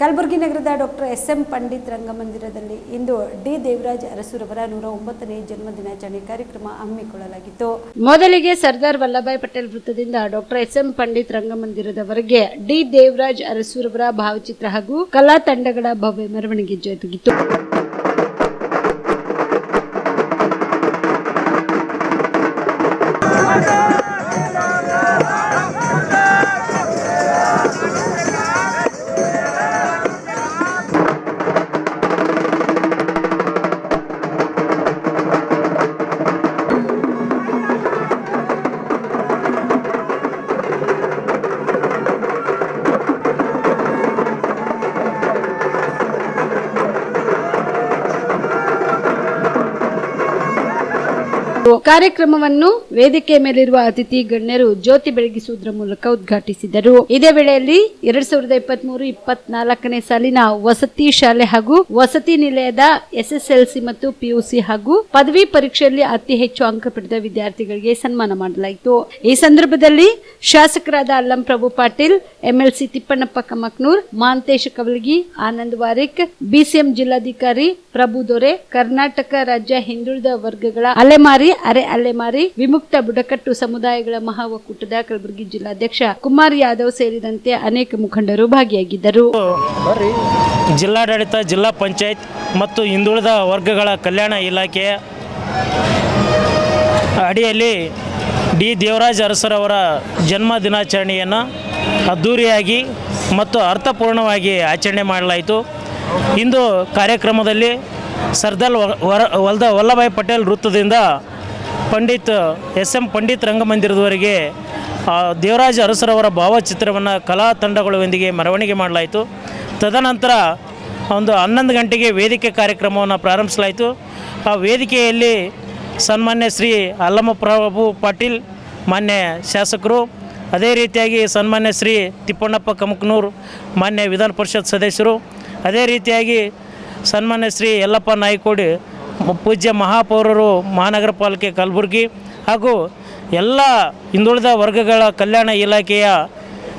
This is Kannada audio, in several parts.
ಕಲಬುರಗಿ ನಗರದ ಡಾಕ್ಟರ್ ಎಸ್ ಎಂ ಪಂಡಿತ್ ರಂಗಮಂದಿರದಲ್ಲಿ ಇಂದು ಡಿ ದೇವರಾಜ್ ಅರಸುರವರ ನೂರ ಒಂಬತ್ತನೇ ಜನ್ಮ ದಿನಾಚರಣೆ ಕಾರ್ಯಕ್ರಮ ಹಮ್ಮಿಕೊಳ್ಳಲಾಗಿತ್ತು. ಮೊದಲಿಗೆ ಸರ್ದಾರ್ ವಲ್ಲಭಾಯ್ ಪಟೇಲ್ ವೃತ್ತದಿಂದ ಡಾಕ್ಟರ್ ಎಸ್ ಎಂ ಪಂಡಿತ್ ರಂಗಮಂದಿರದವರೆಗೆ ಡಿ ದೇವರಾಜ್ ಅರಸುರವರ ಭಾವಚಿತ್ರ ಹಾಗೂ ಕಲಾ ತಂಡಗಳ ಭವ್ಯ ಮೆರವಣಿಗೆ ಜರುಗಿತು ಕಾರ್ಯಕ್ರಮವನ್ನು ವೇದಿಕೆ ಮೇಲಿರುವ ಅತಿಥಿ ಗಣ್ಯರು ಜ್ಯೋತಿ ಬೆಳಗಿಸುವುದರ ಮೂಲಕ ಉದ್ಘಾಟಿಸಿದರು. ಇದೇ ವೇಳೆಯಲ್ಲಿ ಎರಡ್ ಸಾವಿರದ ಇಪ್ಪತ್ತ್ ಮೂರು ಸಾಲಿನ ವಸತಿ ಶಾಲೆ ಹಾಗೂ ವಸತಿ ನಿಲಯದ ಎಸ್ಎಸ್ಎಲ್ಸಿ ಮತ್ತು ಪಿಯುಸಿ ಹಾಗೂ ಪದವಿ ಪರೀಕ್ಷೆಯಲ್ಲಿ ಅತಿ ಹೆಚ್ಚು ಅಂಕ ಪಡೆದ ವಿದ್ಯಾರ್ಥಿಗಳಿಗೆ ಸನ್ಮಾನ ಮಾಡಲಾಯಿತು. ಈ ಸಂದರ್ಭದಲ್ಲಿ ಶಾಸಕರಾದ ಅಲ್ಲಂ ಪ್ರಭು ಪಾಟೀಲ್, ಎಂಎಲ್ಸಿ ತಿಪ್ಪಣ್ಣಪ್ಪ ಕಮಕ್ನೂರ್, ಮಾಂತೇಶ ಕವಲಗಿ, ಆನಂದ್ ವಾರಿಕ್, ಬಿಸಿಎಂ ಜಿಲ್ಲಾಧಿಕಾರಿ ಪ್ರಭು ದೊರೆ, ಕರ್ನಾಟಕ ರಾಜ್ಯ ಹಿಂದುಳಿದ ವರ್ಗಗಳ ಅಲೆಮಾರಿ ಅರೆ ಅಲೆಮಾರಿ ವಿಮುಕ್ತ ಬುಡಕಟ್ಟು ಸಮುದಾಯಗಳ ಮಹಾ ಒಕ್ಕೂಟದ ಕಲಬುರಗಿ ಜಿಲ್ಲಾಧ್ಯಕ್ಷ ಕುಮಾರ್ ಯಾದವ್ ಸೇರಿದಂತೆ ಅನೇಕ ಮುಖಂಡರು ಭಾಗಿಯಾಗಿದ್ದರು. ಜಿಲ್ಲಾಡಳಿತ ಜಿಲ್ಲಾ ಪಂಚಾಯತ್ ಮತ್ತು ಹಿಂದುಳಿದ ವರ್ಗಗಳ ಕಲ್ಯಾಣ ಇಲಾಖೆಯ ಅಡಿಯಲ್ಲಿ ಡಿ. ದೇವರಾಜ್ ಅರಸರವರ ಜನ್ಮ ದಿನಾಚರಣೆಯನ್ನು ಅದ್ಧೂರಿಯಾಗಿ ಮತ್ತು ಅರ್ಥಪೂರ್ಣವಾಗಿ ಆಚರಣೆ ಮಾಡಲಾಯಿತು. ಇಂದು ಕಾರ್ಯಕ್ರಮದಲ್ಲಿ ಸರ್ದಾರ್ ವರ ವಲ್ದ ವಲ್ಲಭಾಯ್ ಪಟೇಲ್ ವೃತ್ತದಿಂದ ಪಂಡಿತ್ ಎಸ್ ಎಂ ಪಂಡಿತ್ ರಂಗಮಂದಿರದವರೆಗೆ ದೇವರಾಜ ಅರಸರವರ ಭಾವಚಿತ್ರವನ್ನು ಕಲಾ ತಂಡಗಳೊಂದಿಗೆ ಮೆರವಣಿಗೆ ಮಾಡಲಾಯಿತು. ತದನಂತರ ಒಂದು ಹನ್ನೊಂದು ಗಂಟೆಗೆ ವೇದಿಕೆ ಕಾರ್ಯಕ್ರಮವನ್ನು ಪ್ರಾರಂಭಿಸಲಾಯಿತು. ಆ ವೇದಿಕೆಯಲ್ಲಿ ಸನ್ಮಾನ್ಯ ಶ್ರೀ ಅಲ್ಲಮ್ಮ ಪ್ರಭು ಪಾಟೀಲ್, ಮಾನ್ಯ ಶಾಸಕರು, ಅದೇ ರೀತಿಯಾಗಿ ಸನ್ಮಾನ್ಯ ಶ್ರೀ ತಿಪ್ಪಣ್ಣಪ್ಪ ಕಮಕನೂರು, ಮಾನ್ಯ ವಿಧಾನ ಪರಿಷತ್ ಸದಸ್ಯರು, ಅದೇ ರೀತಿಯಾಗಿ ಸನ್ಮಾನ್ಯ ಶ್ರೀ ಯಲ್ಲಪ್ಪ ನಾಯ್ಕೋಡಿ ಪೂಜ್ಯ ಮಹಾಪೌರರು ಮಹಾನಗರ ಪಾಲಿಕೆ ಕಲಬುರಗಿ ಹಾಗೂ ಎಲ್ಲ ಹಿಂದುಳಿದ ವರ್ಗಗಳ ಕಲ್ಯಾಣ ಇಲಾಖೆಯ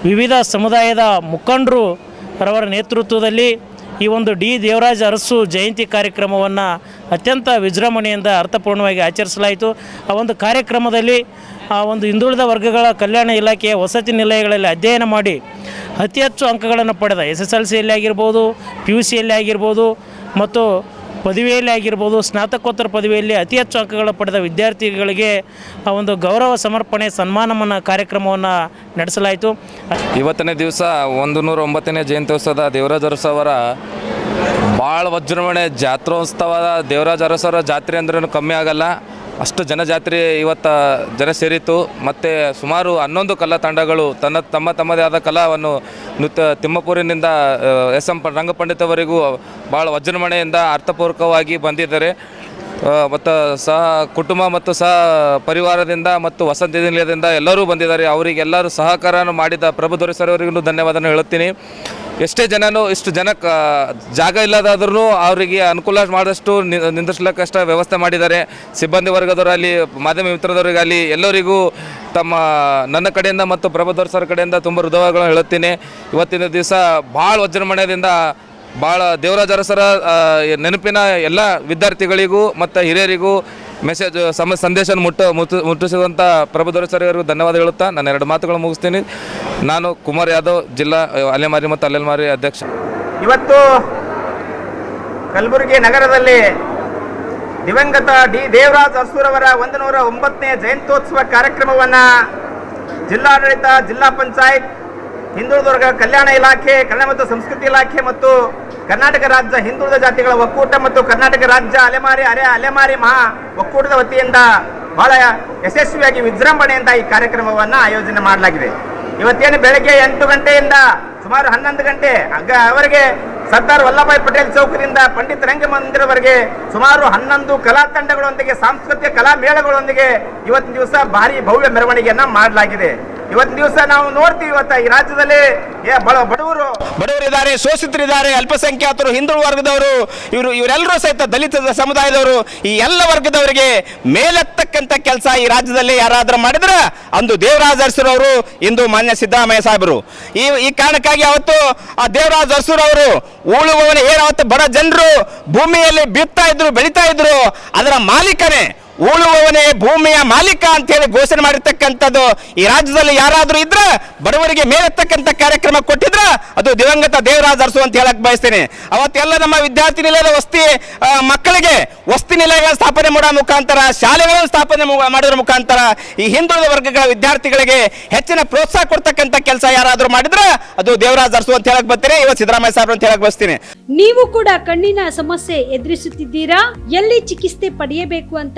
ವಿವಿಧ ಸಮುದಾಯದ ಮುಖಂಡರು ರವರ ನೇತೃತ್ವದಲ್ಲಿ ಈ ಒಂದು ಡಿ ದೇವರಾಜ ಅರಸು ಜಯಂತಿ ಕಾರ್ಯಕ್ರಮವನ್ನು ಅತ್ಯಂತ ವಿಜೃಂಭಣೆಯಿಂದ ಅರ್ಥಪೂರ್ಣವಾಗಿ ಆಚರಿಸಲಾಯಿತು. ಆ ಒಂದು ಕಾರ್ಯಕ್ರಮದಲ್ಲಿ ಆ ಒಂದು ಹಿಂದುಳಿದ ವರ್ಗಗಳ ಕಲ್ಯಾಣ ಇಲಾಖೆಯ ವಸತಿ ನಿಲಯಗಳಲ್ಲಿ ಅಧ್ಯಯನ ಮಾಡಿ ಅತಿ ಹೆಚ್ಚು ಅಂಕಗಳನ್ನು ಪಡೆದ ಎಸ್ ಎಸ್ ಎಲ್ ಸಿಯಲ್ಲಿ ಆಗಿರ್ಬೋದು ಪಿ ಯು ಸಿಯಲ್ಲಿ ಆಗಿರ್ಬೋದು ಮತ್ತು ಪದವಿಯಲ್ಲಿ ಆಗಿರ್ಬೋದು, ಸ್ನಾತಕೋತ್ತರ ಪದವಿಯಲ್ಲಿ ಅತಿ ಹೆಚ್ಚು ಅಂಕಗಳು ಪಡೆದ ವಿದ್ಯಾರ್ಥಿಗಳಿಗೆ ಆ ಒಂದು ಗೌರವ ಸಮರ್ಪಣೆ ಸನ್ಮಾನವನ್ನು ಕಾರ್ಯಕ್ರಮವನ್ನು ನಡೆಸಲಾಯಿತು. ಇವತ್ತನೇ ದಿವಸ ಒಂದು ನೂರ ಒಂಬತ್ತನೇ ಜಯಂತ್ಯೋತ್ಸವದ ದೇವರಾಜ ಅರಸವರ ಭಾಳ ವಜ್ರಮಣೆ ಜಾತ್ರೋತ್ಸವ ದೇವರಾಜ ಅರಸವರ ಜಾತ್ರೆ ಅಂದ್ರೂ ಕಮ್ಮಿ ಆಗಲ್ಲ. ಅಷ್ಟು ಜನಜಾತ್ರೆ ಇವತ್ತು ಜನ ಸೇರಿತ್ತು. ಮತ್ತು ಸುಮಾರು ಹನ್ನೊಂದು ಕಲಾ ತಂಡಗಳು ತನ್ನ ತಮ್ಮ ತಮ್ಮದೇ ಆದ ಕಲಾವನ್ನು ನೃತ್ಯ ತಿಮ್ಮಪೂರಿನಿಂದ ಎಸ್ ಎಂ ರಂಗಪಂಡಿತವರೆಗೂ ಭಾಳ ವಜ್ರಮಣೆಯಿಂದ ಅರ್ಥಪೂರ್ವಕವಾಗಿ ಬಂದಿದ್ದಾರೆ. ಮತ್ತು ಸಹ ಕುಟುಂಬ ಮತ್ತು ಸಹ ಪರಿವಾರದಿಂದ ಮತ್ತು ವಸಂತ ನಿಲಯದಿಂದ ಎಲ್ಲರೂ ಬಂದಿದ್ದಾರೆ. ಅವರಿಗೆಲ್ಲರೂ ಸಹಕಾರವನ್ನು ಮಾಡಿದ ಪ್ರಭು ದೊರೆ ಸರ್ ಅವರಿಗೂ ಧನ್ಯವಾದನ ಹೇಳುತ್ತೀನಿ. ಎಷ್ಟೇ ಜನನೂ ಇಷ್ಟು ಜನಕ್ಕೆ ಜಾಗ ಇಲ್ಲದಾದ್ರೂ ಅವರಿಗೆ ಅನುಕೂಲ ಮಾಡಿದಷ್ಟು ನಿ- ನಿಂದಿರ್ಸ್ಲಿಕ್ಕಷ್ಟ ವ್ಯವಸ್ಥೆ ಮಾಡಿದ್ದಾರೆ. ಸಿಬ್ಬಂದಿ ವರ್ಗದವರಲ್ಲಿ ಮಾಧ್ಯಮ ಮಿತ್ರದವರಿಗಾಗಲಿ, ಎಲ್ಲರಿಗೂ ತಮ್ಮ, ನನ್ನ ಕಡೆಯಿಂದ ಮತ್ತು ಪ್ರಭುದವ್ರ ಸರ್ ಕಡೆಯಿಂದ ತುಂಬ ಹೃದಯಗಳನ್ನು ಹೇಳುತ್ತೀನಿ. ಇವತ್ತಿನ ದಿವಸ ಭಾಳ ವಜ್ರಮಣೆಯಿಂದ ಭಾಳ ದೇವರಾಜರ ಅರಸರ ನೆನಪಿನ ಎಲ್ಲ ವಿದ್ಯಾರ್ಥಿಗಳಿಗೂ ಮತ್ತು ಹಿರಿಯರಿಗೂ ಮೆಸೇಜ್, ಸಮ ಸಂದೇಶ ಮುಟ್ಟ, ಮುಟ್ಟು ಮುಟ್ಟಿಸಿದಂಥ ಪ್ರಭುದವ್ರ ಸರ್ ಧನ್ಯವಾದ ಹೇಳುತ್ತಾ ನಾನು ಎರಡು ಮಾತುಗಳು ಮುಗಿಸ್ತೀನಿ. ನಾನು ಕುಮಾರ್ ಯಾದವ್, ಜಿಲ್ಲಾ ಅಲೆಮಾರಿ ಮತ್ತು ಅಲೆಮಾರಿ ಅಧ್ಯಕ್ಷ. ಇವತ್ತು ಕಲಬುರಗಿ ನಗರದಲ್ಲಿ ದಿವಂಗತ ಡಿ. ದೇವರಾಜ್ ಅಸೂರವರ ಒಂದು ನೂರ ಒಂಬತ್ತನೇ ಜಯಂತ್ಯೋತ್ಸವ ಕಾರ್ಯಕ್ರಮವನ್ನು ಜಿಲ್ಲಾಡಳಿತ, ಜಿಲ್ಲಾ ಪಂಚಾಯತ್, ಹಿಂದುಳಿದವರ್ಗ ಕಲ್ಯಾಣ ಇಲಾಖೆ, ಕನ್ನಡ ಮತ್ತು ಸಂಸ್ಕೃತಿ ಇಲಾಖೆ ಮತ್ತು ಕರ್ನಾಟಕ ರಾಜ್ಯ ಹಿಂದುಳಿದ ಜಾತಿಗಳ ಒಕ್ಕೂಟ ಮತ್ತು ಕರ್ನಾಟಕ ರಾಜ್ಯ ಅಲೆಮಾರಿ, ಅರೆ ಅಲೆಮಾರಿ ಮಹಾ ಒಕ್ಕೂಟದ ವತಿಯಿಂದ ಬಹಳ ಯಶಸ್ವಿಯಾಗಿ ವಿಜೃಂಭಣೆಯಿಂದ ಈ ಕಾರ್ಯಕ್ರಮವನ್ನು ಆಯೋಜನೆ ಮಾಡಲಾಗಿದೆ. ಇವತ್ತೇನು ಬೆಳಗ್ಗೆ ಎಂಟು ಗಂಟೆಯಿಂದ ಸುಮಾರು ಹನ್ನೊಂದು ಗಂಟೆ ಅಗ್ಗ ಅವರಿಗೆ ಸರ್ದಾರ್ ವಲ್ಲಭಾಯಿ ಪಟೇಲ್ ಚೌಕದಿಂದ ಪಂಡಿತ್ ರಂಗಮಂದಿರವರೆಗೆ ಸುಮಾರು ಹನ್ನೊಂದು ಕಲಾ ತಂಡಗಳೊಂದಿಗೆ, ಸಾಂಸ್ಕೃತಿಕ ಕಲಾ ಮೇಳಗಳೊಂದಿಗೆ ಇವತ್ತಿನ ದಿವಸ ಭಾರಿ ಭವ್ಯ ಮೆರವಣಿಗೆಯನ್ನ ಮಾಡಲಾಗಿದೆ. ಇವತ್ತಿನ ದಿವಸ ನಾವು ನೋಡ್ತೀವಿ ಇವತ್ತ ಈ ರಾಜ್ಯದಲ್ಲಿ ಏ, ಬಡ ಬಡವರು. ಬಡವರಿದ್ದಾರೆ, ಶೋಷಿತರಿದ್ದಾರೆ, ಅಲ್ಪಸಂಖ್ಯಾತರು ಹಿಂದೂ ವರ್ಗದವರು, ಇವರು ಇವರೆಲ್ಲರೂ ಸಹಿತ ದಲಿತ ಸಮುದಾಯದವರು, ಈ ಎಲ್ಲ ವರ್ಗದವರಿಗೆ ಮೇಲೆತ್ತಕ್ಕಂಥ ಕೆಲಸ ಈ ರಾಜ್ಯದಲ್ಲಿ ಯಾರಾದ್ರೂ ಮಾಡಿದ್ರೆ ಅಂದು ದೇವರಾಜ ಅವರು ಇಂದು ಮಾನ್ಯ ಸಿದ್ದರಾಮಯ್ಯ ಸಾಹೇಬರು. ಈ ಈ ಕಾರಣಕ್ಕಾಗಿ ಅವತ್ತು ಆ ದೇವರಾಜ ಅರಸರವರು ಉಳುವವನ ಏನಾವತ್ತು ಬಡ ಜನರು ಭೂಮಿಯಲ್ಲಿ ಬಿತ್ತಾ ಇದ್ರು, ಬೆಳೀತಾ ಇದ್ರು, ಅದರ ಮಾಲೀಕನೇ ಉಳುವವನೇ ಭೂಮಿಯ ಮಾಲೀಕ ಅಂತ ಹೇಳಿ ಘೋಷಣೆ ಮಾಡಿರ್ತಕ್ಕಂಥದ್ದು ಈ ರಾಜ್ಯದಲ್ಲಿ ಯಾರಾದರೂ ಇದ್ರೆ ಬಡವರಿಗೆ ಮೇಲೆತ್ತಕ್ಕಂಥ ಕಾರ್ಯಕ್ರಮ ಕೊಟ್ಟಿದ್ರ ಅದು ದಿವಂಗತ ದೇವರಾಜ್ ಅರಸು ಅಂತ ಹೇಳಕ್ ಬಯಸ್ತೇನೆ. ಅವತ್ತೆಲ್ಲ ನಮ್ಮ ವಿದ್ಯಾರ್ಥಿ ನಿಲಯದ ವಸ್ತಿ ಮಕ್ಕಳಿಗೆ ವಸ್ತಿ ನಿಲಯಗಳ ಸ್ಥಾಪನೆ ಮಾಡೋ ಮುಖಾಂತರ, ಶಾಲೆಗಳನ್ನು ಸ್ಥಾಪನೆ ಮಾಡಿದ್ರ ಮುಖಾಂತರ ಈ ಹಿಂದುಳಿದ ವರ್ಗಗಳ ವಿದ್ಯಾರ್ಥಿಗಳಿಗೆ ಹೆಚ್ಚಿನ ಪ್ರೋತ್ಸಾಹ ಕೊಡ್ತಕ್ಕಂಥ ಕೆಲಸ ಯಾರಾದರೂ ಮಾಡಿದ್ರೆ ಅದು ದೇವರಾಜ್ ಅರಸು ಅಂತ ಹೇಳಕ್ ಬರ್ತೀನಿ ಇವತ್ತು ಸಿದ್ದರಾಮಯ್ಯ ಸಾಹೇಬ್ ಅಂತ ಹೇಳಕ್ ಬಯಸ್ತೀನಿ. ನೀವು ಕೂಡ ಕಣ್ಣಿನ ಸಮಸ್ಯೆ ಎದುರಿಸುತ್ತಿದ್ದೀರಾ? ಎಲ್ಲಿ ಚಿಕಿತ್ಸೆ ಪಡೆಯಬೇಕು ಅಂತ